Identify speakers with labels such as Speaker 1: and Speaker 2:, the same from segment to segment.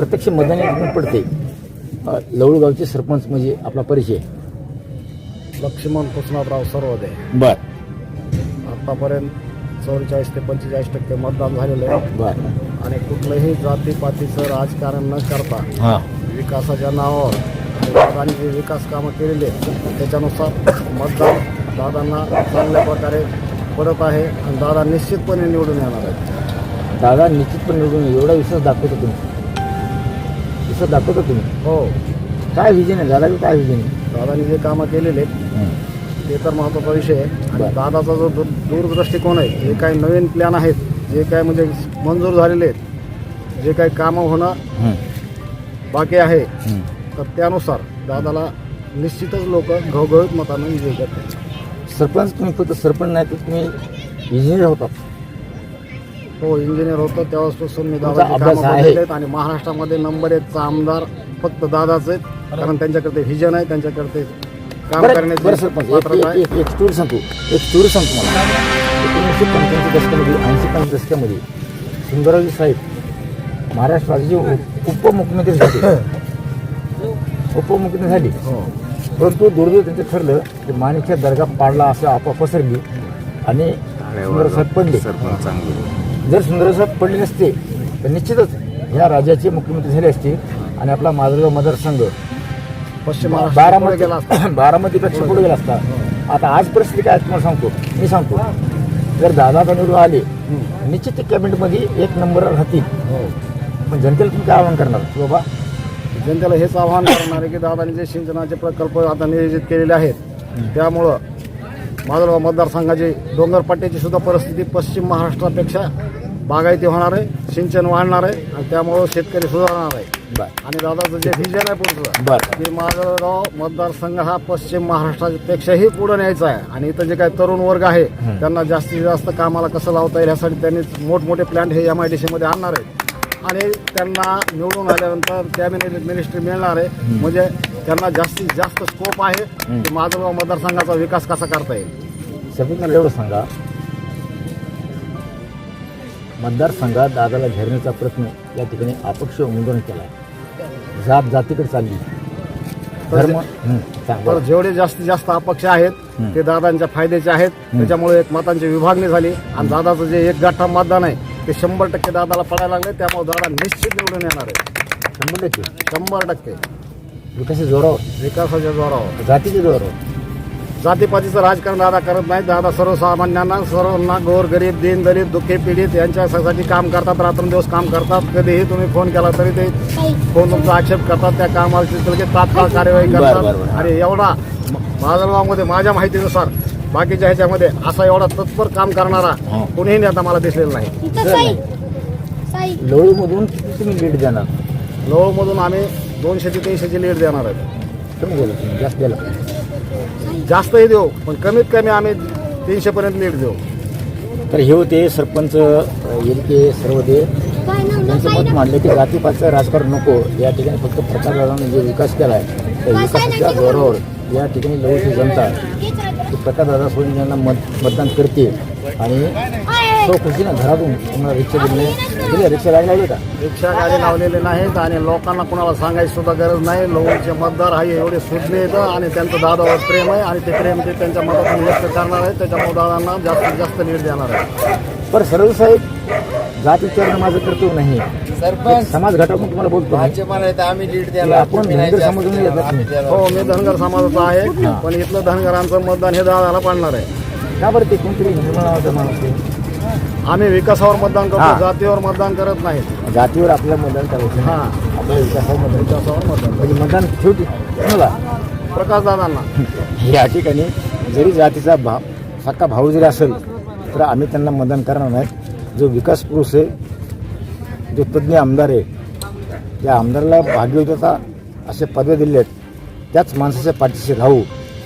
Speaker 1: प्रत्यक्ष मतदान पडते. लवळगावचे सरपंच म्हणजे आपला परिचय.
Speaker 2: लक्ष्मण कृष्णराव सर्वदे
Speaker 1: बर.
Speaker 2: आतापर्यंत चौवेचाळीस ते पंचेचाळीस टक्के मतदान झालेलं आहे.
Speaker 1: बर.
Speaker 2: आणि कुठलंही जातीपातीचं राजकारण न करता
Speaker 1: हां.
Speaker 2: विकासाच्या नावावर आणि दादांनी जे विकास कामं केलेले आहेत, त्याच्यानुसार मतदान दादांना चांगल्या प्रकारे पडत आहे आणि दादा निश्चितपणे निवडून येणार आहेत.
Speaker 1: दादा निश्चितपणे निवडून येईल. एवढा विश्वास दाखवतो तुम्ही. विश्वास दाखवतो तुम्ही
Speaker 2: हो
Speaker 1: काय विजन आहे दादा काय विजन आहे
Speaker 2: दादांनी जे कामं केलेले आहेत
Speaker 1: हं.
Speaker 2: ते तर महत्त्वाचा विषय आहे आणि
Speaker 1: बरं.
Speaker 2: दादाचा जो दूर दूरदृष्टिकोन आहे जे काही नवीन प्लॅन आहेत जे काय म्हणजे मंजूर झालेले आहेत जे काही कामं होणं
Speaker 1: हं.
Speaker 2: बाकी आहे
Speaker 1: हं.
Speaker 2: तर त्यानुसार दादाला निश्चितच लोक घवघवीत मतानं विजय करतात
Speaker 1: सरपंच तुम्ही फक्त सरपंच नाही तर तुम्ही इंजिनियर होता
Speaker 2: हो इंजिनियर होतो तेव्हापासून मी दादाचे
Speaker 1: अभ्यास
Speaker 2: कामं
Speaker 1: आहे.
Speaker 2: बघितले आहेत आणि महाराष्ट्रामध्ये नंबर एकचा आमदार फक्त दादाच आहेत. कारण त्यांच्याकडे व्हिजन आहे त्यांच्याकडे काम
Speaker 1: बरं
Speaker 2: करण्याची
Speaker 1: बरं सरपंच एक-
Speaker 2: पात्रता आहे.
Speaker 1: एक एक- स्टोरी सांगतो. एक स्टोरी सांगतो मला एकोणीसशे पंच्याऐंशी दशकामध्ये ऐंशी पंच दशकामध्ये सुंदररावजी साहेब महाराष्ट्र राज्याचे उप- उपमुख्यमंत्री झाले. उपमुख्यमंत्री झाले.
Speaker 2: हो.
Speaker 1: परंतु दुर्दैव त्यांचं ठरलं की माणिकच्या दर्गा पाडला असं आपा पसरली आणि सुंदरराव साहेब पडले. जर सुंदरराव साहेब पडले नसते तर निश्चितच ह्या राज्याचे मुख्यमंत्री झाले असते आणि आपला माजलगाव मतदारसंघ
Speaker 2: पश्चिम
Speaker 1: बारामती
Speaker 2: गेला असता.
Speaker 1: बारामतीपेक्षा पुढे गेला असता. आता आज परिस्थिती काय तुम्हाला सांगतो. मी सांगतो. जर दादा निवडून आले. निश्चित ते कॅबिनेटमध्ये एक नंबर राहतील.
Speaker 2: हो.
Speaker 1: पण जनतेला तुम्ही काय आवाहन करणार? बाबा
Speaker 2: जनतेला हेच आवाहन करणार आहे की दादांनी जे सिंचनाचे प्रकल्प आता नियोजित केलेले आहेत त्यामुळं माधवगाव मतदारसंघाची डोंगरपट्ट्याची सुद्धा परिस्थिती पश्चिम महाराष्ट्रापेक्षा बागायती होणार आहे सिंचन वाढणार आहे आणि त्यामुळं शेतकरी सुधारणार आहे.
Speaker 1: बर.
Speaker 2: आणि दादाचं जे व्हिजन आहे पुढचं
Speaker 1: बर.
Speaker 2: की माधवगाव मतदारसंघ हा पश्चिम महाराष्ट्रापेक्षाही पुढे न्यायचा आहे. आणि इथं जे काही तरुण वर्ग आहे त्यांना जास्तीत जास्त कामाला कसं लावता येईल यासाठी त्यांनी मोठमोठे प्लॅन्ट हे एम आय डी सीमध्ये आणणार आहेत. आणि त्यांना निवडून आल्यानंतर कॅबिनेट मिनिस्ट्री मिळणार आहे. म्हणजे त्यांना जास्तीत जास्त स्कोप आहे की माधवगाव मतदारसंघाचा विकास कसा करता येईल.
Speaker 1: एवढं सांगा मतदारसंघात दादाला घेरण्याचा प्रयत्न या ठिकाणी अपक्ष उमेदवारांनी केला. जात जातीकडे चालली. धर्म हं, सांग
Speaker 2: तर. जेवढे जास्तीत जास्त अपक्ष आहेत ते दादांच्या फायद्याचे आहेत. त्याच्यामुळे एक मतांची विभागणी झाली. आणि दादाचं जे एक गाठा मतदान आहे ते शंभर टक्के दादाला पडायला लागले त्यामुळे दादा निश्चित निवडून येणार आहे.
Speaker 1: शंभर टक्के?
Speaker 2: शंभर टक्के.
Speaker 1: विकासाच्या जोरावर?
Speaker 2: विकासाच्या जोरावर.
Speaker 1: जातीच्या जोरावर?
Speaker 2: जातीपातीचं राजकारण दादा करत नाही दादा सर्वसामान्यांना सर्वांना गोर गरीब दीन दलित दुःखी पीडित यांच्यासाठी काम करतात रात्रंदिवस काम करतात. कधीही तुम्ही फोन केला तरी ते फोन तुमचा आक्षेप करतात. त्या कामाची लगेच तात्काळ कार्यवाही करतात. आणि एवढा माजलगावमध्ये माझ्या माहितीनुसार बाकीच्या ह्याच्यामध्ये असा एवढा तत्पर काम करणारा
Speaker 1: हा.
Speaker 2: कोणीही नेता मला दिसलेला नाही.
Speaker 3: इथं साई. साई.
Speaker 1: लोळूमधून तुम्ही लीड देणार.
Speaker 2: लोहमधून आम्ही दोनशे ते तीनशेची लीड देणार आहे.
Speaker 1: बोला तुम्ही जास्त द्यायला.
Speaker 2: जास्तही देऊ पण कमीत कमी आम्ही तीनशे पर्यंत लीड देऊ.
Speaker 1: तर हे होते सरपंच येते सर्व ते त्यांचं मत मांडलं की जातीपातचं राजकारण नको. या ठिकाणी फक्त प्रकाश जे जो विकास केला आहे त्या विकासाच्या जोरावर या ठिकाणी लवची जनता की प्रकाश दादा सोडून यांना मत मतदान करते आणि तो खुशीनं घरातून तुम्हाला रिक्षा दिली. रिक्षा गाडी लावली का?
Speaker 2: रिक्षा गाडी लावलेले नाहीत आणि लोकांना कुणाला सांगायची सुद्धा गरज नाही. लोकांचे मतदार आहे एवढे सुज्ञ येतं आणि त्यांचं दादावर प्रेम आहे आणि ते प्रेम ते त्यांच्या मतातून व्यक्त करणार आहे त्याच्यामुळे दादांना जास्तीत जास्त लीड देणार आहे
Speaker 1: पण सरळ साहेब जात विचारणं माझं कर्तव्य नाही. एक समाज घटकून तुम्हाला बोलतो.
Speaker 4: आम्ही लीड
Speaker 1: की आपण धनगर.
Speaker 2: हो मी धनगर समाजाचा आहे पण इथलं धनगरांचं मतदान हे दादाला पडणार आहे.
Speaker 1: का बरं ते कोणतरी निर्मळ नावाचा माणूस आहे.
Speaker 2: आम्ही विकासावर मतदान
Speaker 1: हा.
Speaker 2: करतो जातीवर मतदान करत नाहीत
Speaker 1: जातीवर आपल्याला मतदान करायचं
Speaker 2: हा.
Speaker 1: नाही. आपल्याला विकासावर मतदान.
Speaker 2: विकासावर मतदान
Speaker 1: म्हणजे मतदान शेवटी कोणाला
Speaker 2: प्रकाश दादांना
Speaker 1: या ठिकाणी जरी जातीचा भाव सक्का भाऊ जरी असेल तर आम्ही त्यांना मतदान करणार नाहीत जो विकास पुरुष आहे जो तज्ज्ञ आमदार आहे त्या आमदाराला भाग्यवताचा असे पदव्या दिले आहेत त्याच माणसाच्या पाठीशी राहू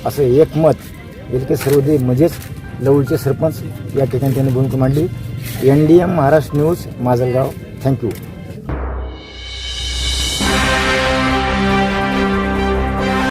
Speaker 1: असं एक मत इतके सर्वदे म्हणजेच लवळचे सरपंच या ठिकाणी त्यांनी भूमिका मांडली. N D M Maharashtra news Majalgaon. Thank you.